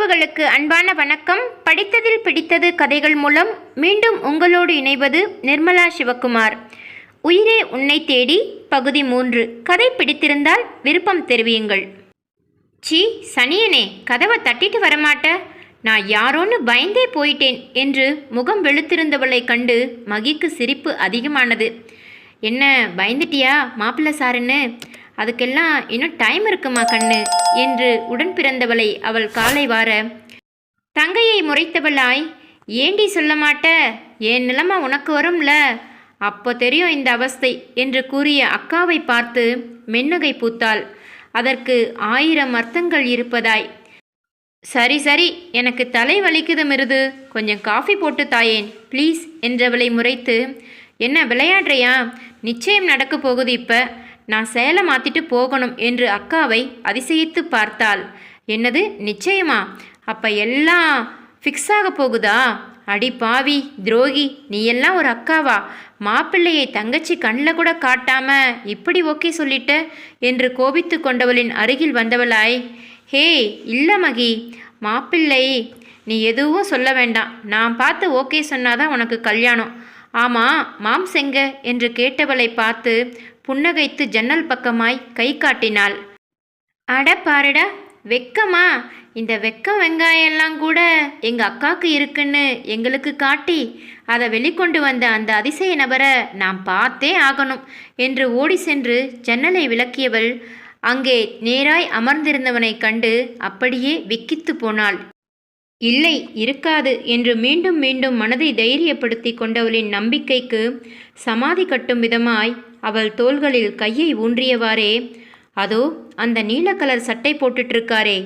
உறவுகளுக்கு அன்பான வணக்கம். படித்ததில் பிடித்தது கதைகள் மூலம் மீண்டும் உங்களோடு இணைவது நிர்மலா சிவகுமார். உயிரே உன்னை தேடி பகுதி மூன்று. கதை பிடித்திருந்தால் விருப்பம் தெரிவியுங்கள். சீ சனியனே கதவை தட்டிட்டு வரமாட்ட. நான் யாரோன்னு பயந்தே போயிட்டேன் என்று முகம் வெளுத்திருந்தவளை கண்டு மகிக்கு சிரிப்பு அதிகமானது. என்ன பயந்துட்டியா மாப்பிள்ளை சாருன்னு? அதுக்கெல்லாம் இன்னும் டைம் இருக்குமா கண்ணு? என்று உடன் பிறந்தவளை அவள் காலை வார. தங்கையை முறைத்தவளாய் ஏண்டி சொல்ல மாட்ட? என் நிலைமை உனக்கு வரும்ல? அப்போ தெரியும் இந்த அவஸ்தை என்று கூறிய அக்காவை பார்த்து மென்னகை பூத்தாள். அதற்கு ஆயிரம் அர்த்தங்கள் இருப்பதாய். சரி சரி எனக்கு தலை வலிக்குது மிருது. கொஞ்சம் காஃபி போட்டு தாயேன் ப்ளீஸ் என்றவளை முறைத்து என்ன விளையாடுறியா? நிச்சயம் நடக்க போகுது இப்போ. நான் சேலை மாற்றிட்டு போகணும் என்று அக்காவை அதிசயித்து பார்த்தாள். என்னது? நிச்சயமா. அப்போ எல்லாம் ஃபிக்ஸ் ஆக போகுதா? அடி பாவி துரோகி நீ எல்லாம் ஒரு அக்காவா? மாப்பிள்ளையை தங்கச்சி கண்ணில் கூட காட்டாம இப்படி ஓகே சொல்லிட்ட? என்று கோபித்து கொண்டவளின் அருகில் வந்தவளாய். ஹே இல்லை மகி மாப்பிள்ளை நீ எதுவும் சொல்ல வேண்டாம். நான் பார்த்து ஓகே சொன்னாதான் உனக்கு கல்யாணம். ஆமாம் மாம்ஸ் எங்க என்று கேட்டவளை பார்த்து புன்னகைத்து ஜன்னல் பக்கமாய் கை காட்டினாள். அட பாருடா வெக்கமா? இந்த வெக்கம் வெங்காயம் எல்லாம் கூட எங்கள் அக்காவுக்கு இருக்குன்னு எங்களுக்கு காட்டி அதை வெளிக்கொண்டு வந்த அந்த அதிசய நபரை நான் பார்த்தே ஆகணும் என்று ஓடி சென்று ஜன்னலை விளக்கியவள் அங்கே நேராய் அமர்ந்திருந்தவனைக் கண்டு அப்படியே விக்கித்து போனாள். இல்லை இருக்காது என்று மீண்டும் மீண்டும் மனதை தைரியப்படுத்தி கொண்டவளின் நம்பிக்கைக்கு சமாதி கட்டும் விதமாய் அவள் தோள்களில் கையை ஊன்றியவாறே அதோ அந்த நீல கலர் சட்டை போட்டுட்ருக்காரே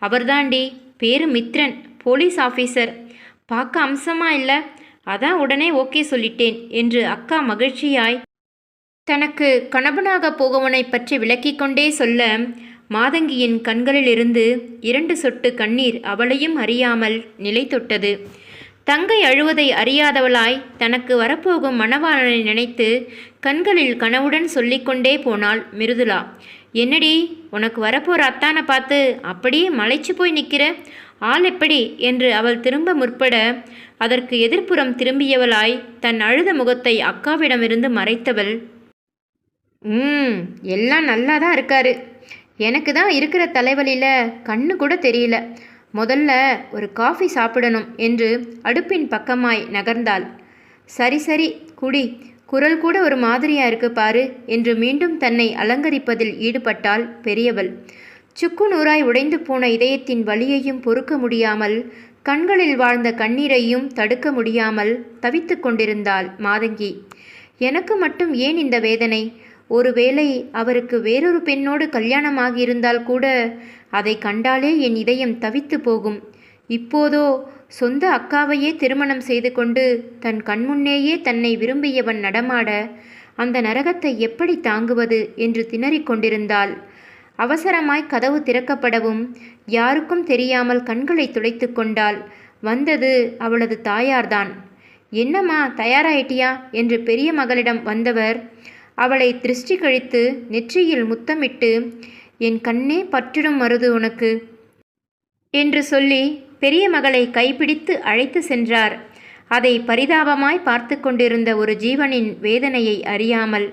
அவர்தாண்டி பேரு மித்ரன் போலீஸ் ஆஃபீஸர் பார்க்க அம்சமா இல்லை? அதான் உடனே ஓகே சொல்லிட்டேன் என்று அக்கா மகிழ்ச்சியாய் தனக்கு கணவனாக போகவனை பற்றி விளக்கிக் கொண்டே சொல்ல மாதங்கியின் கண்களிலிருந்து இரண்டு சொட்டு கண்ணீர் அவளையும் அறியாமல் நிலை தொட்டது தங்கை அழுவதை அறியாதவளாய் தனக்கு வரப்போகும் மணவாளனை நினைத்து கண்களில் கனவுடன் சொல்லிக்கொண்டே போனாள் மிருதுளா என்னடி உனக்கு வரப்போற அத்தானை பார்த்து அப்படியே மலைச்சு போய் நிற்கிற ஆள் எப்படி? என்று அவள் திரும்ப முற்பட அதற்கு எதிர்ப்புறம் திரும்பியவளாய் தன் அழுத முகத்தை அக்காவிடமிருந்து மறைத்தவள். ம் எல்லாம் நல்லா தான் இருக்காரு. எனக்கு தான் இருக்கிற தலைவலியில் கண்ணு கூட தெரியல. முதல்ல ஒரு காஃபி சாப்பிடணும் என்று அடுப்பின் பக்கமாய் நகர்ந்தாள். சரி சரி குடி. குரல் கூட ஒரு மாதிரியா இருக்கு பாரு என்று மீண்டும் தன்னை அலங்கரிப்பதில் ஈடுபட்டாள் பெரியவள். சுக்கு நூறாய் உடைந்து போன இதயத்தின் வலியையும் பொறுக்க முடியாமல் கண்களில் வாழ்ந்த கண்ணீரையும் தடுக்க முடியாமல் தவித்து கொண்டிருந்தாள் மாதங்கி. எனக்கு மட்டும் ஏன் இந்த வேதனை? ஒருவேளை அவருக்கு வேறொரு பெண்ணோடு கல்யாணமாகியிருந்தால் கூட அதை கண்டாலே என் இதயம் தவித்து போகும். இப்போதோ சொந்த அக்காவையே திருமணம் செய்து கொண்டு தன் கண்முன்னேயே தன்னை விரும்பியவன் நடமாட அந்த நரகத்தை எப்படி தாங்குவது என்று திணறிக் கொண்டிருந்தாள். அவசரமாய் கதவு திறக்கப்படவும் யாருக்கும் தெரியாமல் கண்களை துடைத்து கொண்டாள். வந்தது அவளது தாயார்தான். என்னம்மா தயாராயிட்டியா? என்று பெரிய மகளிடம் வந்தவர் அவளை திருஷ்டி கழித்து நெற்றியில் முத்தமிட்டு என் கண்ணே பற்றிடும் மருது உனக்கு என்று சொல்லி பெரிய மகளை கைப்பிடித்து அழைத்து சென்றார். அதை பரிதாபமாய் பார்த்து கொண்டிருந்த ஒரு ஜீவனின் வேதனையை அறியாமல்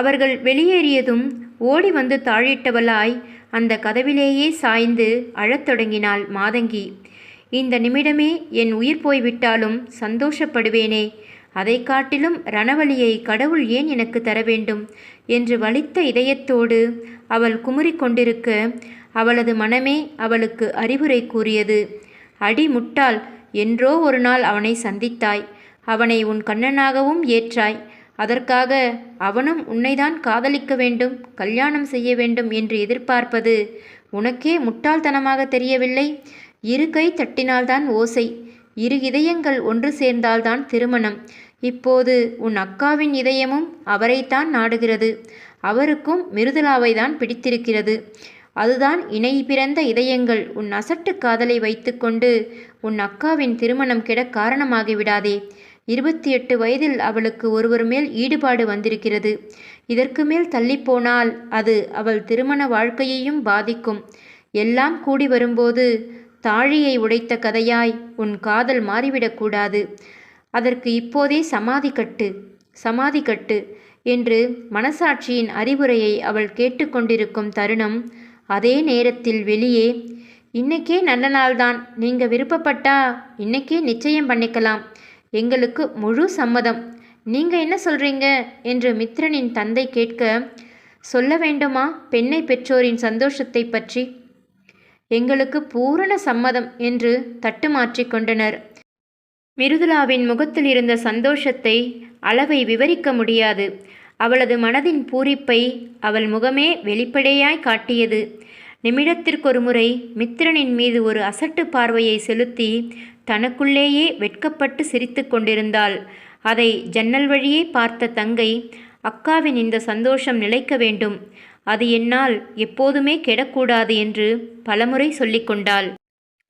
அவர்கள் வெளியேறியதும் ஓடி வந்து தாழிட்டவளாய் அந்த கதவிலேயே சாய்ந்து அழத் தொடங்கினாள் மாதங்கி. இந்த நிமிடமே என் உயிர் போய்விட்டாலும் சந்தோஷப்படுவேனே அதை காட்டிலும் ரணவலியை கடவுள் ஏன் எனக்கு தர வேண்டும்? என்று வலித்த இதயத்தோடு அவள் குமுறிக் கொண்டிருக்க அவளது மனமே அவளுக்கு அறிவுரை கூறியது. அடி முட்டாள் என்றோ ஒரு நாள் அவனை சந்தித்தாய். அவனை உன் கண்ணனாகவும் ஏற்றாய். அதற்காக அவனும் உன்னைதான் காதலிக்க வேண்டும் கல்யாணம் செய்ய வேண்டும் என்று எதிர்பார்ப்பது உனக்கே முட்டாள்தனமாக தெரியவில்லை? இரு கை தட்டினால்தான் ஓசை இரு இதயங்கள் ஒன்று சேர்ந்தால்தான் திருமணம். இப்போது உன் அக்காவின் இதயமும் அவரைத்தான் நாடுகிறது. அவருக்கும் மிருதுளாவை தான் பிடித்திருக்கிறது. அதுதான் இணை பிறந்த இதயங்கள். உன் அசட்டு காதலை வைத்துக்கொண்டு உன் அக்காவின் திருமணம் கெட காரணமாகிவிடாதே இருபத்தி எட்டு வயதில் அவளுக்கு ஒருவர் மேல் ஈடுபாடு வந்திருக்கிறது. இதற்கு மேல் தள்ளிப்போனால் அது அவள் திருமண வாழ்க்கையையும் பாதிக்கும். எல்லாம் கூடி வரும்போது தாழியை உடைத்த கதையாய் உன் காதல் மாறிவிடக்கூடாது அதற்கு இப்போதே சமாதி கட்டு சமாதி கட்டு என்று மனசாட்சியின் அறிவுரையை அவள் கேட்டுக்கொண்டிருக்கும் தருணம் அதே நேரத்தில் வெளியே இன்னைக்கே நல்ல நாள்தான். நீங்கள் விருப்பப்பட்டா இன்னைக்கே நிச்சயம் பண்ணிக்கலாம். எங்களுக்கு முழு சம்மதம். நீங்கள் என்ன சொல்கிறீங்க என்று மித்ரனின் தந்தை கேட்க சொல்ல வேண்டுமா? பெண்ணை பெற்றோரின் சந்தோஷத்தை பற்றி? எங்களுக்கு பூரண சம்மதம் என்று தட்டு மாற்றிக் கொண்டனர். மிருதுலாவின் முகத்தில் இருந்த சந்தோஷத்தை அளவை விவரிக்க முடியாது. அவளது மனதின் பூரிப்பை அவள் முகமே வெளிப்படையாய் காட்டியது. நிமிடத்திற்கொரு முறை மித்திரனின் மீது ஒரு அசட்டு பார்வையை செலுத்தி தனக்குள்ளேயே வெட்கப்பட்டு சிரித்து கொண்டிருந்தாள். அதை ஜன்னல் வழியே பார்த்த தங்கை அக்காவின் இந்த சந்தோஷம் நிலைக்க வேண்டும். அது என்னால் எப்போதுமே கெடக்கூடாது என்று பலமுறை சொல்லிக்கொண்டாள்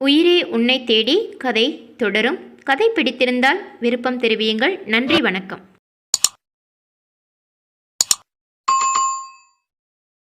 உயிரே உன்னை தேடி கதை தொடரும். கதை பிடித்திருந்தால் விருப்பம் தெரிவியுங்கள். நன்றி வணக்கம்.